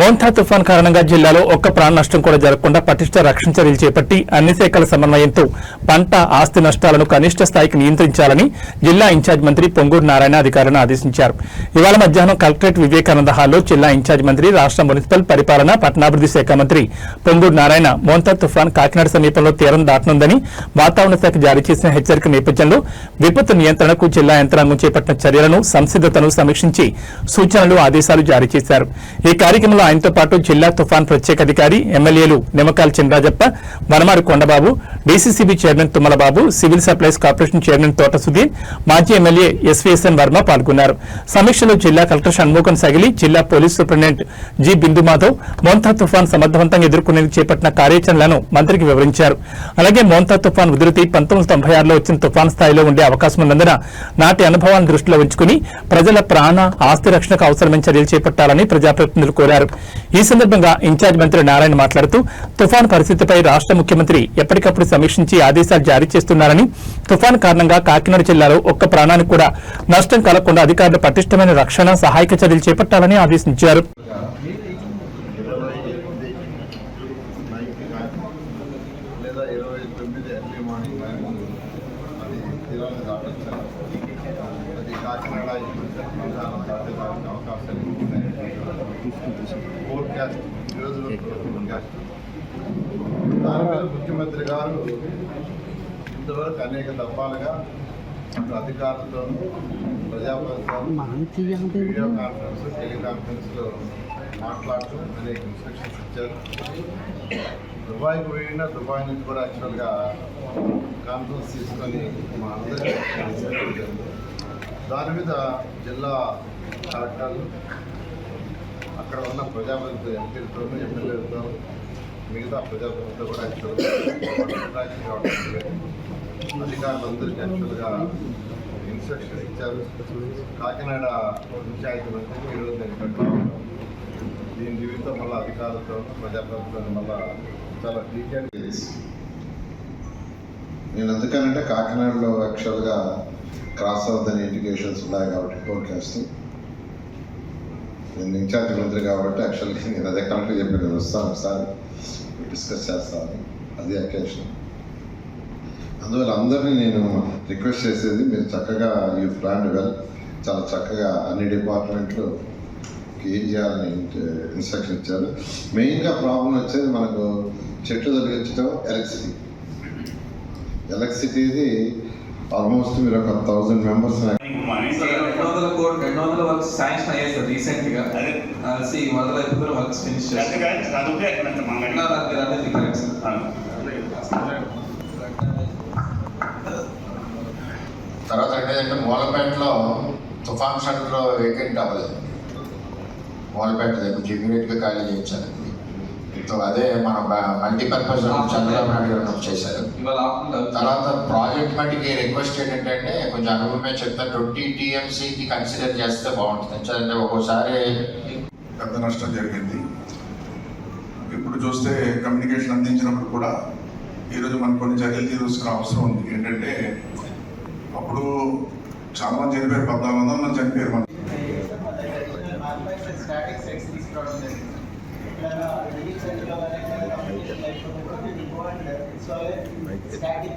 Montha తుఫాన్ కారణంగా జిల్లాలో ఒక్క ప్రాణ నష్టం కూడా జరగకుండా పటిష్ట రక్షణ చర్యలు చేపట్టి అన్ని శాఖల సమన్వయంతో పంట ఆస్తి నష్టాలను కనిష్ట స్థాయికి నియంత్రించాలని జిల్లా ఇన్ఛార్జ్ మంత్రి పొంగూరు నారాయణ అధికారులను ఆదేశించారు. ఇవాళ మధ్యాహ్నం కలెక్టరేట్ వివేకానంద హాల్లో జిల్లా ఇన్ఛార్జ్ మంత్రి రాష్ట్ర మున్సిపల్ పరిపాలన పట్టణాభివృద్ధి శాఖ మంత్రి పొంగూరు నారాయణ మోంథా తుఫాన్ కాకినాడ సమీపంలో తీరం దాటనుందని వాతావరణ శాఖ జారీ చేసిన హెచ్చరిక నేపథ్యంలో విపత్తు నియంత్రణకు జిల్లా యంత్రాంగం చేపట్టిన చర్యలను సంసిద్ధతను సమీక్షించి సూచనలు ఆదేశాలు జారీ చేశారు. ఈ కార్యక్రమంలో ఆయనతో పాటు జిల్లా తుఫాన్ ప్రత్యేక అధికారి ఎమ్మెల్యేలు Nimmakayala Chinarajappa Vanamadi Kondababu DCCB chairman Tummalababu civil supplies corporation chairman Thota Sudhir మాజీ ఎమ్మెల్యే ఎస్వీఎస్ఎన్ వర్మ పాల్గొన్నారు. సమీక్షలో జిల్లా కలెక్టర్ షణ్ముఖం సగిలి జిల్లా police superintendent G Bindu Madhav Montha తుఫాన్ సమర్థవంతంగా ఎదుర్కొనేందుకు చేపట్టిన కార్యాచరణలను మంత్రికి వివరించారు. అలాగే మోంతా తుఫాన్ ఉధృతి పంతొమ్మిది తొంభై ఆరులో వచ్చిన తుఫాన్ స్థాయిలో ఉండే అవకాశం ఉన్నందున నాటి అనుభవాలను దృష్టిలో ఉంచుకుని ప్రజల ప్రాణ ఆస్తి రక్షణకు అవసరమైన చర్యలు చేపట్టాలని ప్రజాప్రతినిధులు కోరారు. ఈ సందర్భంగా ఇన్ఛార్జ్ మంత్రి నారాయణ మాట్లాడుతూ తుఫాన్ పరిస్థితిపై రాష్ట్ర ముఖ్యమంత్రి ఎప్పటికప్పుడు సమీక్షించి ఆదేశాలు జారీ చేస్తున్నారని తుఫాన్ కారణంగా కాకినాడ జిల్లాలో ఒక్క ప్రాణానికి కూడా నష్టం కలగకుండా అధికారులు పటిష్టమైన రక్షణ సహాయక చర్యలు చేపట్టాలని ఆదేశించారు. ఇరవై ఫోర్కాస్ట్ ఈరోజు ఫోర్కాస్ట్ దాని మీద ముఖ్యమంత్రి గారు ఇంతవరకు అనేక దఫాలుగా అటు అధికారులతోనూ ప్రజాప్రతినిధులతో వీడియో కాన్ఫరెన్స్ టెలికాన్ఫరెన్స్లో మాట్లాడుతూ అనేక ఇన్స్ట్రక్షన్స్ ఇచ్చారు దుబాయ్కి పోయినా దుబాయ్ నుంచి కూడా యాక్చువల్గా కాన్ఫరెన్స్ తీసుకొని మా అందరికీ దాని మీద జిల్లా కలెక్టర్లు అక్కడ ఉన్న ప్రజాప్రతినిధులు ఎంపీలతో ఎమ్మెల్యేలతో మిగతా ప్రజాప్రతినిధులతో కూడా యాక్చువల్గా అధికారులందరికీ యాక్చువల్గా ఇన్స్ట్రక్షన్ ఇచ్చారు. కాకినాడ పంచాయతీ మంత్రికి ఈరోజు నేను ఇక్కడ దీని జీవితం మళ్ళీ అధికారులతో ప్రజాప్రతినిధులతో మళ్ళీ చాలా డీటెయిల్ నేను ఎందుకనంటే కాకినాడలో యాక్చువల్గా క్రాస్ ఆఫ్ ద ఇండికేషన్స్ ఉన్నాయి కాబట్టి ఫోర్కాస్ట్ నేను ఇన్ఛార్జ్ మంత్రి కాబట్టి యాక్చువల్గా నేను అదే కలెక్టర్ చెప్పి నేను వస్తాను ఒకసారి. డిస్కస్ చేస్తాను. అది అకేషన్. అందువల్ల అందరినీ నేను రిక్వెస్ట్ చేసేది మీరు చక్కగా యూ ప్లాన్ వెల్ చాలా చక్కగా అన్ని డిపార్ట్మెంట్లు ఏం చేయాలని ఇన్స్ట్రక్షన్ ఇచ్చారు. మెయిన్గా ప్రాబ్లం వచ్చేది మనకు చెట్లు తొలగించడం ఎలక్ట్రిసిటీ. ఎలక్ట్రిసిటీది ఆల్మోస్ట్ మీరు ఒక థౌజండ్ మెంబర్స్ సార్, వందల కోట్ రెండు వందల వర్క్స్ శాంక్షన్ అయ్యాయి సార్ రీసెంట్గా అదే. సి మొదలు అయిపోతున్న వర్క్స్ ఫినిష్ చేస్తారు కరెక్ట్ తర్వాత ఏంటంటే మూలపేటలో తుఫాన్ సెంటర్లో వేకెంట్ అవ్వలేదు. మూలపేట దగ్గర ఇమీడియట్గా ఖాళీ చేయించారు. సో అదే మన మల్టీపర్పస్ చంద్రబాబు నాయుడు గారు చేశారు. తర్వాత ప్రాజెక్ట్ మట్టికి రిక్వెస్ట్ ఏంటంటే కొంచెం అనుభవమే చెప్తాను ట్వంటీ టీఎంసీకి కన్సిడర్ చేస్తే బాగుంటుంది. ఎందుకంటే ఒక్కోసారి పెద్ద నష్టం జరిగింది. ఇప్పుడు చూస్తే కమ్యూనికేషన్ అందించినప్పుడు కూడా ఈరోజు మనకు కొన్ని చర్యలు తీసుకోవాల్సిన అవసరం ఉంది. ఏంటంటే అప్పుడు చాలా మంది చనిపోయారు. పద్నాలుగు వందల మంది చనిపోయారు మన స్టాటిక్